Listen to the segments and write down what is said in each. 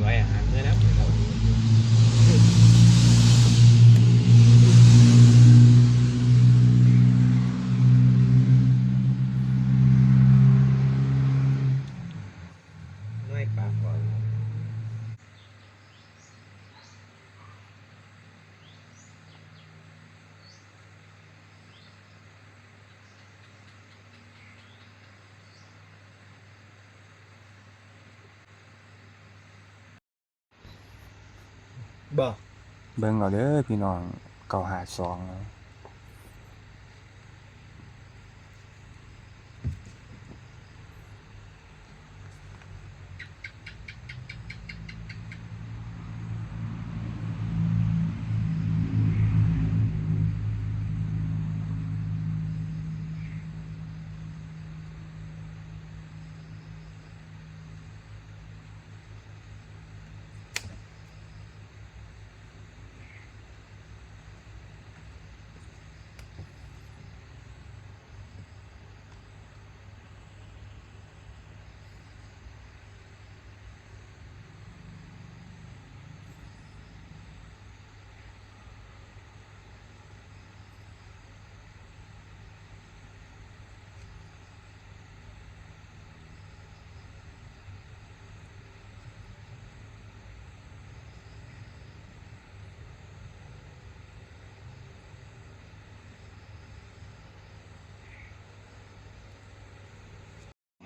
ไว้อาหารเมื่อแล้วเรา ไม่ปากก่อน บ่ เบิ่งเอาเด้อพี่น้องเก่าหาสอง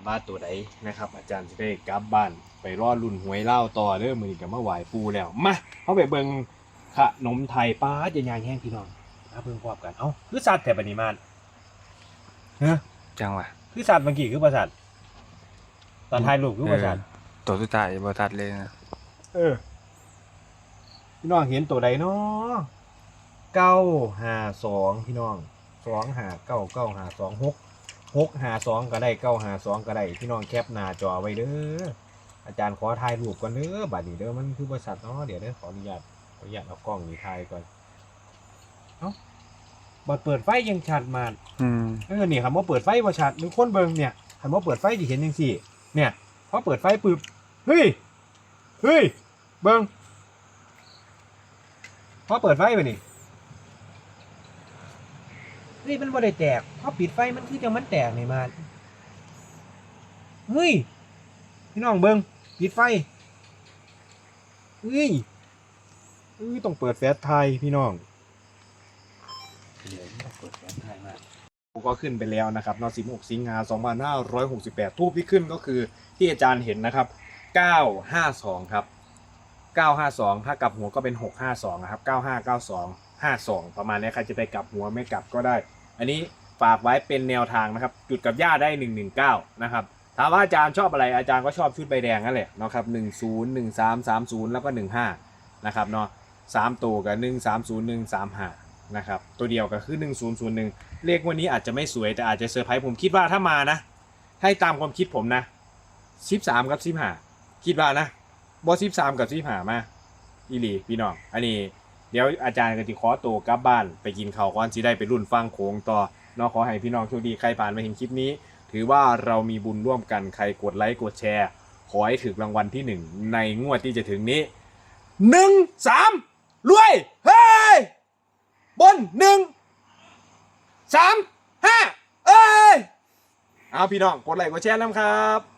ว่าตัวใดนะครับ อาจารย์จะได้กลับบ้านไปรอรุ่นหวยเล่าต่อเด้อมือกับมาไหวปูแล้วมาเขาไปเบิ่งขนมไทยป้าจะยางแห้งพี่น้องมาเบิ่งความกันเอ้าคือสัตว์แต่ปณิมานฮะจังหวะคือสัตว์เมื่อกี้คือประสัตว์ตอนถ่ายรูปคือประสัตว์ตัวสุดท้ายบ่ทัดเลยนะเออพี่น้องเห็นตัวใดเนาะเก้าห้าสองพี่น้องสองห้าเก้าเก้าห้าสองหก หกห้าสองก็ได้เก้าห้าสองก็ได้พี่น้องแคปหน้าจอไว้เด้ออาจารย์ขอถ่ายรูปก่อนเด้อบัดนี้เด้อมันคือบริษัทเนาะเดี๋ยวเด้อขออนุญาตขออนุญาตเอากล้องนี้ถ่ายก่อนเอ้าบัดเปิดไฟยังชัดมาอืมเออนี่ครับว่าเปิดไฟบ่ชัดมีคนเบิ่งเนี่ยคำว่าเปิดไฟจะเห็นจังซี่ เนี่ยพอเปิดไฟปึ๊บเฮ้ยเฮ้ยเบิ่งพอเปิดไฟไปนี่เฮ้ยมันบ่ได้แตกพอปิดไฟมันคือจังมันแตกนี่มาเฮ้ยพี่น้องเบิงปิดไฟเฮ้ยเอ้ยต้องเปิดแฟลชไทยพี่น้องเดี๋ยวเปิดแฟลชไทยมาก็ขึ้นไปแล้วนะครับนอ16สิงหา2568ทูปที่ขึ้นก็คือที่อาจารย์เห็นนะครับ952ครับ952ถ้ากลับหัวก็เป็น652นะครับ9592 52ประมาณนี้ใครจะไปกลับหัวไม่กลับก็ได้ อันนี้ฝากไว้เป็นแนวทางนะครับ จุดกับย่าได้ 119 นะครับ ถามว่าอาจารย์ชอบอะไรอาจารย์ก็ชอบชุดใบแดงนั่นแหละนะครับ10 13 30 แล้วก็ 15 นะครับเนาะ3ตัวกับ 130 135 นะครับ ตัวเดียวก็คือ 1001 เลขวันนี้อาจจะไม่สวยแต่อาจจะเซอร์ไพรส์ผมคิดว่าถ้ามานะ ให้ตามความคิดผมนะสิบสามกับสิบห้าคิดว่านะบอสิบสามกับสิบห้ามาอีหลีพี่น้องอันนี้ เดี๋ยวอาจารย์ก็จะขอตัวกลับบ้านไปกินข้าวก่อนสิได้ไปรุ่นฟังโค้งต่อเนาะขอให้พี่น้องโชคดีใครผ่านมาเห็นคลิปนี้ ถือว่าเรามีบุญร่วมกันใครกดไลค์กดแชร์ขอให้ถึงรางวัลที่หนึ่งในงวดที่จะถึงนี้หนึ่งสามรวยเฮ้ยบนหนึ่งสามห้าเอ้ยเอาพี่น้องกดไลค์กดแชร์น้ำครับ